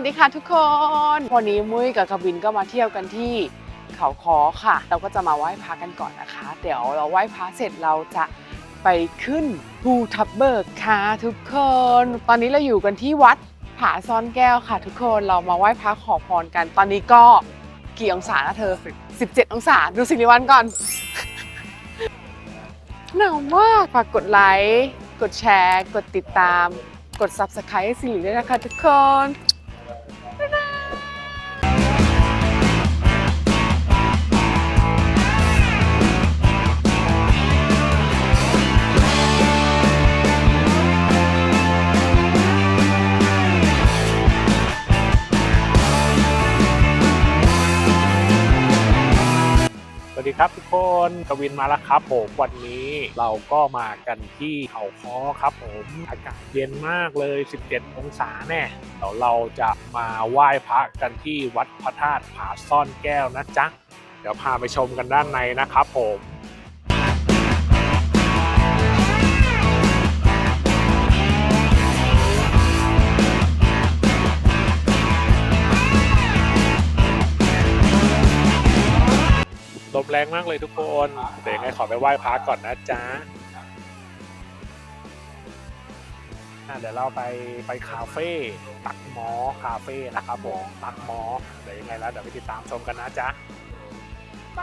วัสดีค่ะทุกคน วันนี้มุ้ยกับกบินก็มาเที่ยวกันที่เขาคอค่ะ เราก็จะมาไหว้พระกันก่อนนะคะ เดี๋ยวเราไหว้พระเสร็จเราจะไปขึ้นภูทับเบิกค่ะทุกคน ตอนนี้เราอยู่กันที่วัดผาซ่อนแก้วค่ะ ทุกคนเรามาไหว้พระขอพรกัน ตอนนี้ก็กี่องศานะเธอ 17 องศา ดูสิริวัลก่อน หนาวมาก ฝากกดไลค์ กดแชร์ กดติดตาม กด subscribe ให้สิริด้วยนะคะทุกคน ครับทุกคนกวินมาแล้วครับผมวันนี้เราก็มากันที่เขาค้อครับผมอากาศเย็นมากเลย 17 องศาแน่เดี๋ยวเราจะมาไหว้พระกันที่วัดพระธาตุผาซ่อนแก้วนะจ๊ะเดี๋ยวพาไปชมกันด้านในนะครับผม แรงมากเลยทุกคนเดี๋ยวยังไงขอไปไหว้พระก่อนนะจ๊ะอะเดี๋ยวเราไปไปคาเฟ่ตักหมอคาเฟ่นะครับผมตักหมอเดี๋ยวยังไงแล้วเดี๋ยวไปติดตามชมกันนะจ๊ะต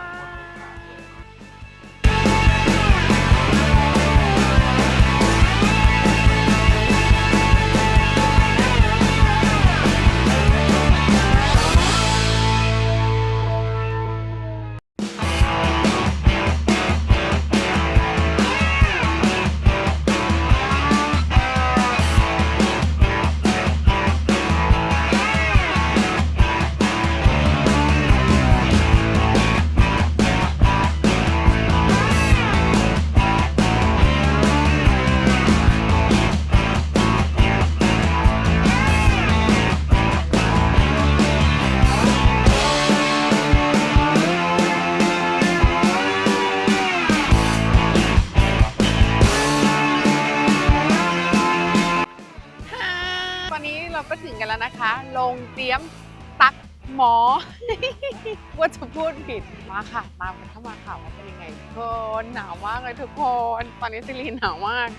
ว่าจะพูดผิดมาค่ะ ตามกันเข้ามาค่ะว่าเป็นยังไงทุกคนหนาวมากเลยทุกคน ตอนนี้ซิลีนหนาวมาก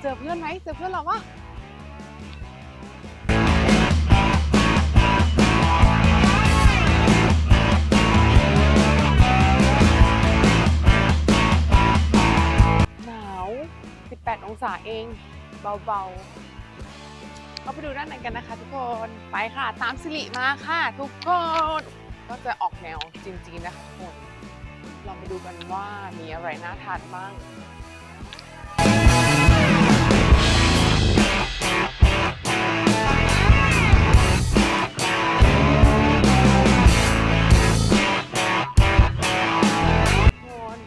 เจอเพื่อนไหมเจอเพื่อนเราปะหนาว 18 องศาเอง เบาๆก็ไปดูด้านในกันนะคะทุกคน ไปค่ะ ตามสิริมาค่ะ ทุกคน ก็จะออกแนวจริงๆนะคะทุกคนเรามาดูกันว่ามีอะไรน่าทานบ้างทุกคน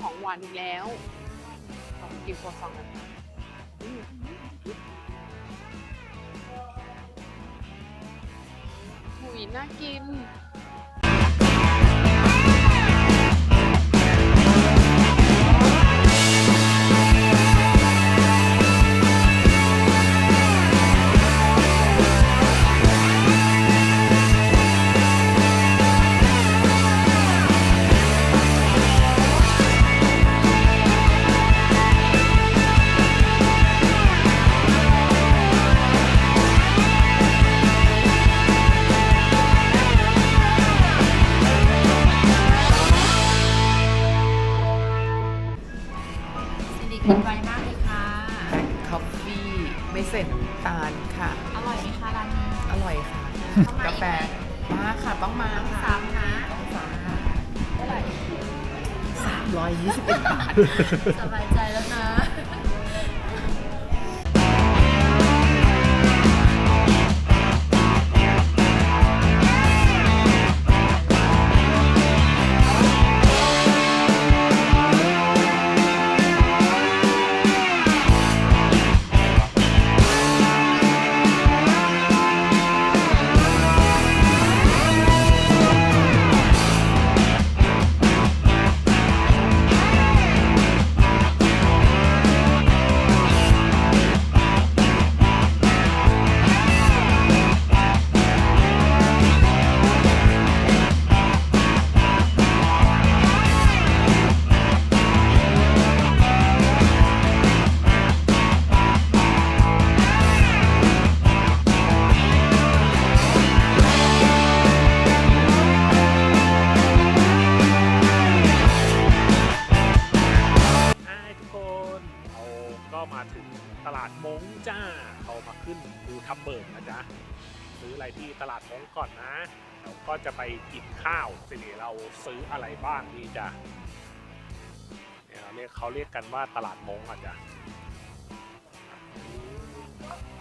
ของหวานอีกแล้วลองกินโครัวซองกันค่ะอืมหุยน่ากิน ไม่ใส่น้ำตาลค่ะ อร่อยไหมคะร้านนี้ อร่อยค่ะ ต้องมากาแฟมาค่ะต้องมาต้องค่ะซ้ำนะต้องสั่งค่ะสามร้อยยี่สิบเอ็ดบาท สบายใจแล้วนะ ที่ตลาดมงก่อนนะแล้วก็จะไปกินข้าวสินี่เราซื้ออะไรบ้างดีจ้ะเนี่ยเราเรียกเขาเรียกกันว่าตลาดมงอะจ้ะ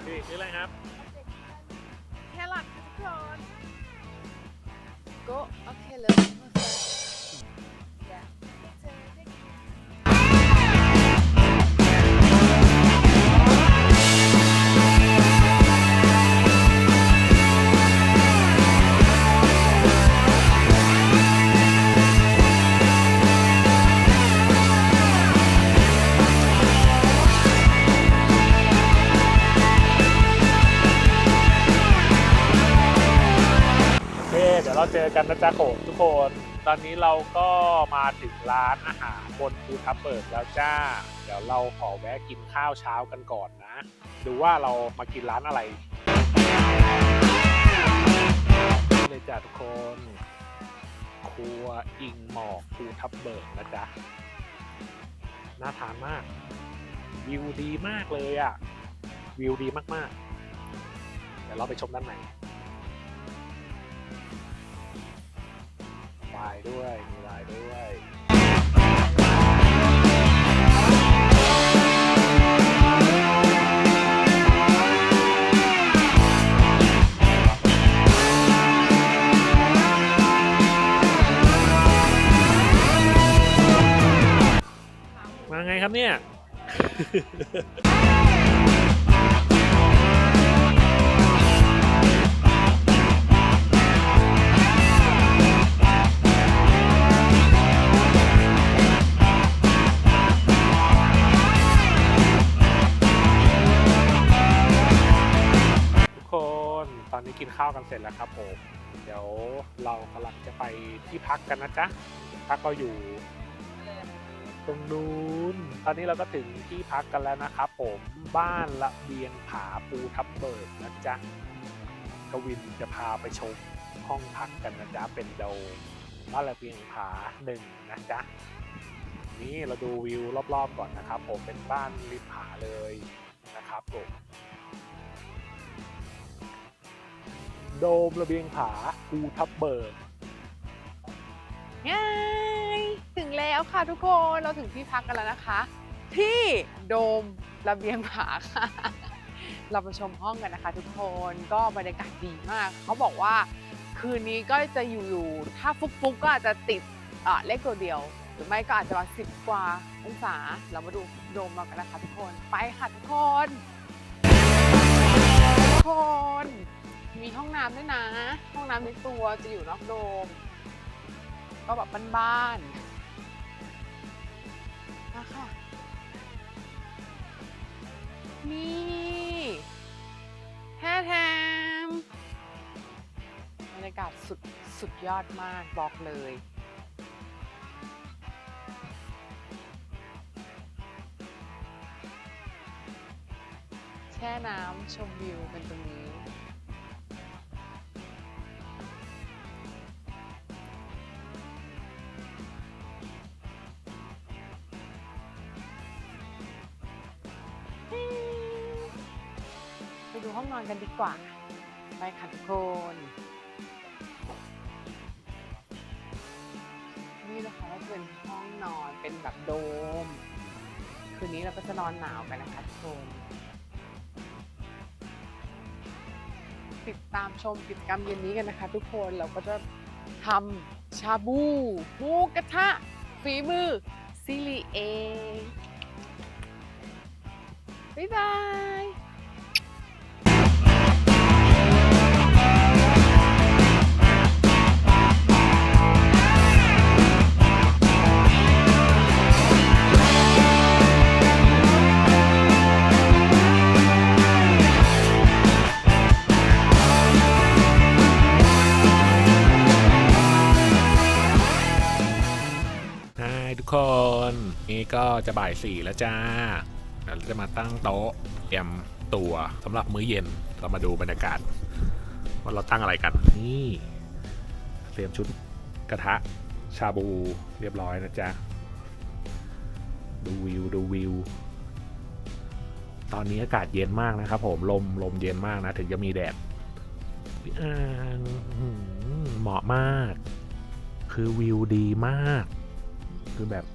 นี่ซื้ออะไรครับแครอทค่ะทุกคนก็โอเคเลย นะจ๊ะโขงทุกคน ตอนนี้เราก็มาถึงร้านอาหารบนภูทับเบิกแล้วจ้า เดี๋ยวเราขอแวะกินข้าวเช้ากันก่อนนะ ดูว่าเรามากินร้านอะไรเลยจ้ะทุกคน ครัวอิงหมอกภูทับเบิกนะจ๊ะ น่าทานมาก วิวดีมากเลยอะ่ะ วิวดีมากๆ เดี๋ยวเราไปชมด้านใน วายด้วยมีวายด้วยมาไงครับเนี่ย นนี้กินข้าวกันเสร็จแล้วครับผมเดี๋ยวเรากำลังจะไปที่พักกันนะจ๊ะพักก็อยู่ ตรงนู้นตอนนี้เราก็ถึงที่พักกันแล้วนะครับผมบ้านละเบียงผาปูทับเบิกนะจ๊ะกวินจะพาไปชมห้องพักกันนะจ๊ะเป็นโดมบ้านละเบียงผาหนึ่งนะจ๊ะนี่เราดูวิวรอบๆก่อนนะครับ ผมเป็นบ้านริมผาเลยนะครับผม โดมระเบียงผาปูทับเบิกง่ายถึงแล้วค่ะทุกคนเราถึงที่พักกันแล้วนะคะ ที่โดมระเบียงผาค่ะ เราไปชมห้องกันนะคะทุกคนก็บรรยากาศดีมาก เขาบอกว่าคืนนี้ก็จะอยู่อยู่ถ้าฟุกๆกก็อาจจะติดอ่าเลขตัวเดียว หรือไม่ก็อาจจะมาสิบกว่าองศาเรามาดูโดมเรากันนะคะทุกคนไปค่ะทุกคนำด้วยนะ ห้องน้ำในตัวจะอยู่นอกโดม ก็แบบบ้านๆมาค่ะนี่แท้แทมบรรยากาศสุดสุดยอดมากบอกเลยแช่น้ำชมวิวกันตรงนี้ ห้องนอนกันดีกว่า ไปค่ะทุกคน นี่นะคะก็เป็นห้องนอนเป็นแบบโดม คืนนี้เราก็จะนอนหนาวกันนะคะทุกคน ติดตามชมกิจกรรมเย็นนี้กันนะคะ ทุกคนเราก็จะทำชาบูหมูกระทะฝีมือซิลีเองบ๊ายบาย ทุกคน นี่ก็จะบ่ายสี่แล้วจ้าเราจะมาตั้งโต๊ะเตรียมตัวสำหรับมื้อเย็นเรามาดูบรรยากาศว่าเราตั้งอะไรกันนี่เตรียมชุดกระทะชาบูเรียบร้อยนะจ๊ะดูวิวดูวิว ตอนนี้อากาศเย็นมากนะครับผมลมลมเย็นมากนะ ถึงจะมีแดดเหมาะมาก คือวิวดีมาก คือแบบ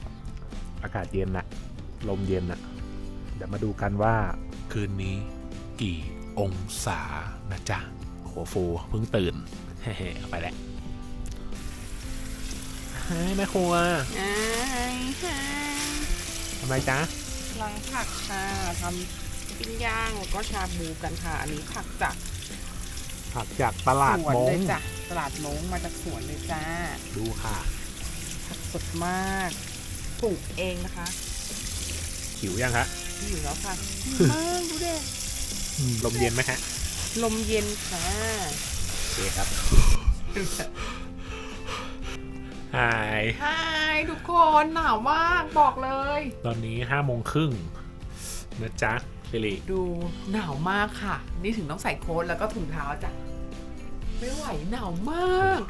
อากาศเย็นอะลมเย็นอะเดี๋ยวมาดูกันว่าคืนนี้กี่องศานะจ๊ะหัวฟูเพิ่งตื่นเฮ้ๆเอาไปแล้วเฮ้ยแม่ครัวไอ้ไอ้ทำไมจ๊ะล้างผักค่ะทำปิ้งย่างแล้วก็ชาบูกันค่ะ อันนี้ผักจากผักจากตลาดสวนมเลยงจ้ะตลาดมงมาจากสวนเลยจ้า ดูค่ะผัก สดมากปลูกเองนะคะหิวยังฮะที่อยู่แล้วค่ะมากดูเด็ลมเย็นไหมฮะลมเย็นค่ะโอเคครับหายฮายทุกคนหนาวมากบอกเลย ตอนนี้ห้าโมงครึ่งนะจ๊ะสิริดูหนาวมากค่ะ นี่ถึงต้องใส่โค้ทแล้วก็ถุงเท้าจ้ะไม่ไหวหนาวมาก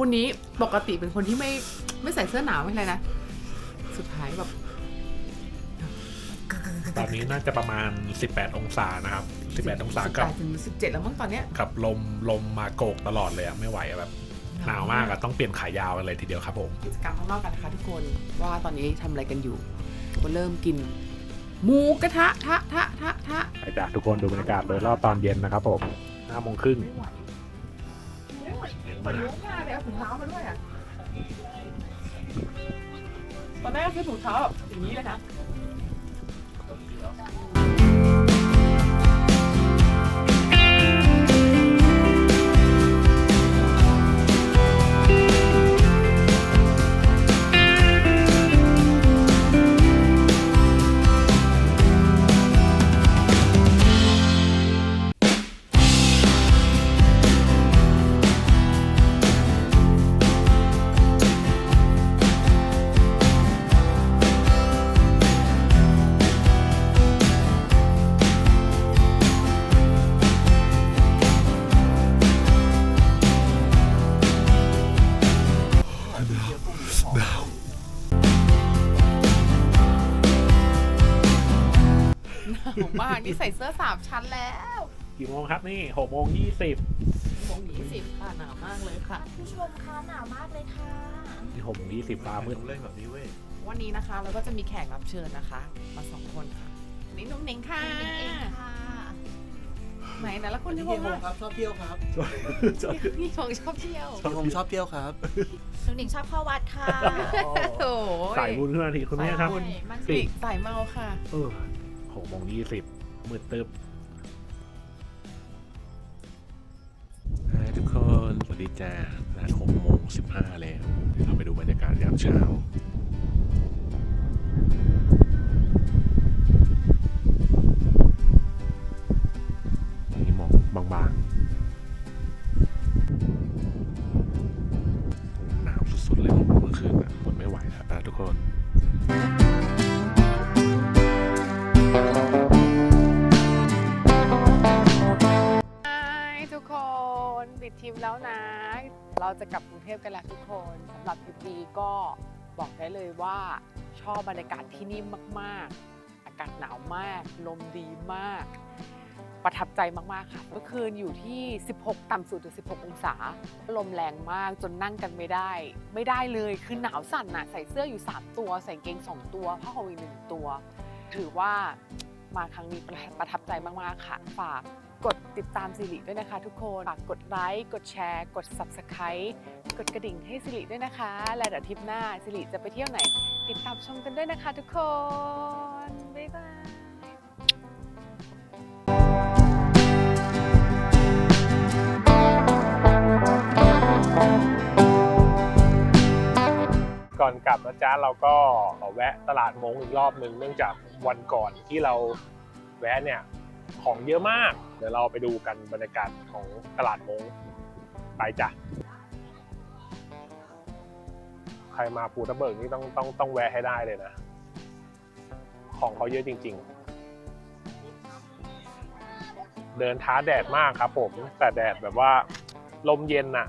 คนนี้ปกติเป็นคนที่ไม่ไม่ใส่เสื้อหนาวไม่อะไรนะ สุดท้ายแบบตอนนี้น่าจะประมาณ 18 องศานะครับ 18 องศากับ18ถึงสิบเจ็ดแล้วมั้งตอนเนี้ยกับลมลมมาโกกตลอดเลยอะไม่ไหวอะแบบหนาวมากอะต้องเปลี่ยนขายาวกันเลยทีเดียวครับผมกิจกรรมข้างนอกกันนะคะทุกคนว่าตอนนี้ทำอะไรกันอยู่ ก็เริ่มกินหมูกระทะทะทะทะทะไปจ้ะทุกคนดูบรรยากาศโดยรอบตอนเย็นนะครับผมห้าโมงครึ่ง ไม่ไหวไม่ไหวเหมือนยุ่งมากเลยเอาถุงเท้ามาด้วยอะตอนแรกก็คือถุงเท้าแบบอย่างนี้เลยนะ นี่ใส่เสื้อสามชั้นแล้วกี่โมงครับนี่หกโมงยี่สิบโมงยี่สิบค่ะหนาวมากเลยค่ะ ผู้ชมคะหนาวมากเลยค่ะ นี่หกโมงยี่สิบฟ้ามืดเล่นแบบนี้เว้ย วันนี้นะคะเราก็จะมีแขกรับเชิญนะคะ มาสองคนค่ะนี่นุ่มเน่งค่ะเป็นเองค่ะ ไหนแต่ละคนที่พี่บโฮอกมครับชอบเที่ยวครับพี่ชงชอบเที่ยวพี่โฮมชอบเที่ยวครับหนูหนิงชอบเข้าวัดค่ะโอ้ยสายบุญขึ้นมาทีคุณแม่ครับสายบุญมันปีกสายเมาค่ะเออหกโมงยี่สิบ มืดตึ๊บทุกคนสวัสดีจ้านะหกโมงสิบห้าแล้วเดี๋ยวเราไปดูบรรยากาศยามเช้า จะกลับกรุงเทพกันแล้วทุกคนสำหรับทริปนี้ก็บอกได้เลยว่าชอบบรรยากาศที่นี่มาก ๆ อากาศหนาวมาก ลมดีมาก ประทับใจมาก ๆ ค่ะ เมื่อคืนอยู่ที่ 16 ต่ำสุดถึง 16 องศา ลมแรงมากจนนั่งกันไม่ได้ ไม่ได้เลย คือหนาวสั่นน่ะใส่เสื้ออยู่ 3 ตัว ใส่กางเกง 2 ตัว ผ้าห่มอีกหนึ่งตัว ถือว่ามาครั้งนี้ประทับใจมาก ๆ ค่ะ ฝาก กดติดตามสิริด้วยนะคะ ทุกคนฝากกดไลค์กดแชร์ กด Subscribe กดกระดิ่งให้สิริด้วยนะคะและเดี๋ยวทริปหน้าสิริจะไปเที่ยวไหน ติดตามชมกันด้วยนะคะ ทุกคน บ๊ายบายก่อนกลับนะจ๊ะเราก็แวะตลาดมงอีกรอบหนึ่งเนื่องจากวันก่อนที่เราแวะเนี่ย ของเยอะมาก เดี๋ยวเราไปดูกันบรรยากาศของตลาดมงไปจ้ะ ใครมาภูทับเบิกนี่ต้องต้องต้องแวะให้ได้เลยนะ ของเขาเยอะจริง ๆ เดินท้าแดดมากครับผม แต่แดดแบบว่าลมเย็นน่ะ